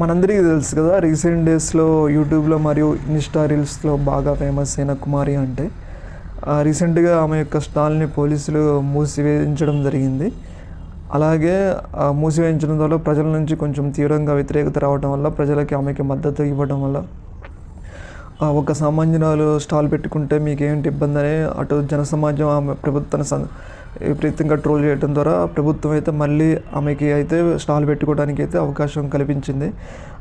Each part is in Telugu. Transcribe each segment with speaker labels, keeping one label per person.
Speaker 1: మనందరికీ తెలుసు కదా రీసెంట్ డేస్లో యూట్యూబ్లో మరియు ఇన్స్టా రీల్స్లో బాగా ఫేమస్ అయిన కుమారి అంటే రీసెంట్గా ఆమె యొక్క స్టాల్ని పోలీసులు మూసివేయించడం జరిగింది. అలాగే మూసివేయించడం వల్ల ప్రజల నుంచి కొంచెం తీవ్రంగా వ్యతిరేకత రావడం వల్ల ప్రజలకి ఆమెకి మద్దతు ఇవ్వడం వల్ల ఒక సామాన్యురాలు స్టాల్ పెట్టుకుంటే మీకేంటి ఇబ్బంది అని అటు జనసమాజం ఆమె ప్రభుత్వాన్ని సం- విపరీతంగా ట్రోల్ చేయడం ద్వారా ప్రభుత్వం అయితే మళ్ళీ ఆమెకి అయితే స్టాల్ పెట్టుకోవడానికి అయితే అవకాశం కల్పించింది.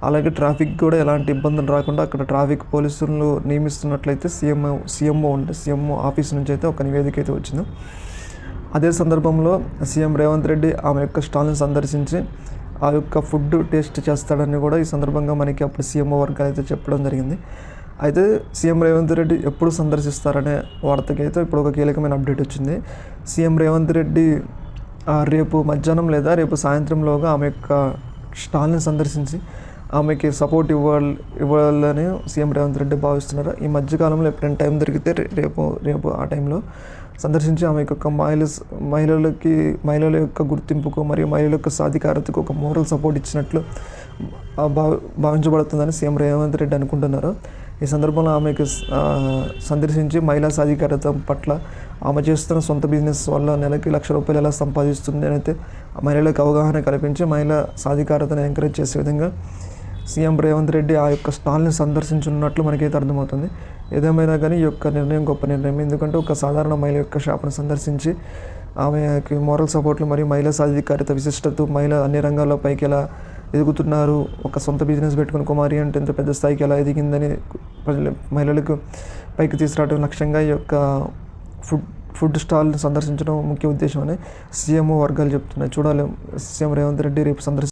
Speaker 1: అలాగే ట్రాఫిక్ కూడా ఎలాంటి ఇబ్బందులు రాకుండా అక్కడ ట్రాఫిక్ పోలీసులు నియమిస్తున్నట్లయితే సీఎం సీఎంఓ ఉంటే సీఎంఓ ఆఫీస్ నుంచి అయితే ఒక నివేదిక అయితే వచ్చింది. అదే సందర్భంలో సీఎం రేవంత్ రెడ్డి ఆమె యొక్క స్టాల్ని సందర్శించి ఆ యొక్క ఫుడ్ టేస్ట్ చేస్తాడని కూడా ఈ సందర్భంగా మనకి అప్పుడు సీఎంఓ వర్గాలు అయితే చెప్పడం జరిగింది. అయితే సీఎం రేవంత్ రెడ్డి ఎప్పుడు సందర్శిస్తారనే వార్తకి అయితే ఇప్పుడు ఒక కీలకమైన అప్డేట్ వచ్చింది. సీఎం రేవంత్ రెడ్డి రేపు మధ్యాహ్నం లేదా రేపు సాయంత్రంలోగా ఆమె యొక్క స్టాల్ని సందర్శించి ఆమెకి సపోర్ట్ ఇవ్వాలి ఇవ్వాలని సీఎం రేవంత్ రెడ్డి భావిస్తున్నారు. ఈ మధ్యకాలంలో ఎప్పుడైనా టైం దొరికితే రేపు రేపు ఆ టైంలో సందర్శించి ఆమె యొక్క మహిళ మహిళలకి మహిళల యొక్క గుర్తింపుకు మరియు మహిళల యొక్క సాధికారతకు ఒక మోరల్ సపోర్ట్ ఇచ్చినట్లు భావ భావించబడుతుందని సీఎం రేవంత్ రెడ్డి అనుకుంటున్నారు. ఈ సందర్భంలో ఆమెకు సందర్శించి మహిళా సాధికారత పట్ల ఆమె చేస్తున్న సొంత బిజినెస్ వల్ల నెలకి లక్ష రూపాయలు ఎలా సంపాదిస్తుంది అయితే ఆ మహిళలకు అవగాహన కల్పించి మహిళా సాధికారతను ఎంకరేజ్ చేసే విధంగా సీఎం రేవంత్ రెడ్డి ఆ యొక్క స్టాల్ని సందర్శించున్నట్లు మనకైతే అర్థమవుతుంది. ఏదేమైనా కానీ ఈ యొక్క నిర్ణయం గొప్ప నిర్ణయం. ఎందుకంటే ఒక సాధారణ మహిళ యొక్క షాప్ను సందర్శించి ఆమెకి మోరల్ సపోర్ట్లు మరియు మహిళా సాధికారిత విశిష్టత మహిళ అన్ని రంగాల్లో పైకి ఎలా ఎదుగుతున్నారు. ఒక సొంత బిజినెస్ పెట్టుకుని కుమారి అంటే ఎంత పెద్ద స్థాయికి ఎలా ఎదిగిందని ప్రజలు మహిళలకు పైకి తీసుకురావడం లక్ష్యంగా ఈ యొక్క ఫుడ్ ఫుడ్ స్టాల్ని సందర్శించడం ముఖ్య ఉద్దేశం అని సీఎంఓ వర్గాలు చెప్తున్నాయి. చూడాలి. సీఎం రేవంత్ రెడ్డి రేపు సందర్శి